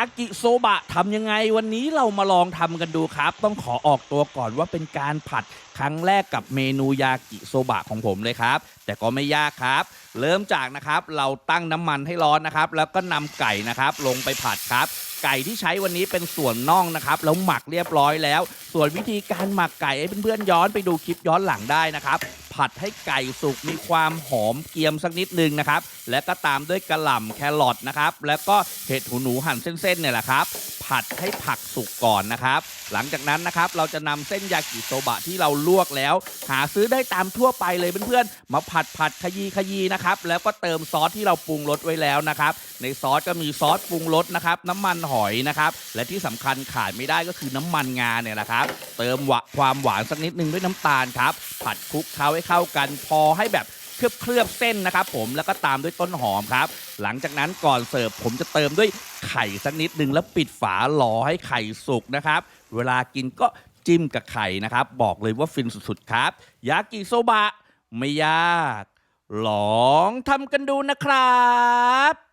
ากิโซบะทำยังไงวันนี้เรามาลองทำกันดูครับ ต้องขอออกตัวก่อนว่าเป็นการผัดครั้งแรกกับเมนูยากิโซบะของผมเลยครับ แต่ก็ไม่ยากครับ เริ่มจากนะครับเราตั้งน้ำมันให้ร้อนนะครับ แล้วก็นำไก่นะครับลงไปผัดครับไก่ที่ใช้วันนี้เป็นส่วนน่องนะครับแล้วหมักเรียบร้อยแล้ว ส่วนวิธีการหมักไก่ให้เพื่อนๆย้อนไปดูคลิปย้อนหลังได้นะครับ ผัดให้ไก่สุกมีความหอมเกรียมสักนิดนึงนะครับ และก็ตามด้วยกระหล่ำแครอทนะครับ แล้วก็เห็ดหูหนูหั่นเส้นๆเนี่ยแหละครับ ผัดให้ผักสุกก่อนนะครับ หลังจากนั้นนะครับเราจะนำเส้นยากิโซบะที่เราลวกแล้ว หาซื้อได้ตามทั่วไปเลยเพื่อนๆ มาผัดผัดขยี้ขยี้นะครับ แล้วก็เติมซอสที่เราปรุงรสไว้แล้วนะครับ ในซอสก็มีซอสปรุงรสนะครับ น้ำมันหอยนะครับ และที่สำคัญขาดไม่ได้ก็คือน้ำมันงาเนี่ยแหละครับ เติมวความหวานสักนิดนึงด้วยน้ำตาลครับ ผัดคลุกเคล้าให้เข้ากันพอให้แบบ เคลือบๆเส้นนะครับผมแล้วก็ตามด้วยต้นหอมครับ หลังจากนั้นก่อนเสิร์ฟผมจะเติมด้วยไข่สักนิดนึงแล้วปิดฝารอให้ไข่สุกนะครับ เวลากินก็จิ้มกับไข่นะครับ บอกเลยว่าฟินสุดๆครับ ยากิโซบะ ไม่ยาก ลองทำกันดูนะครับ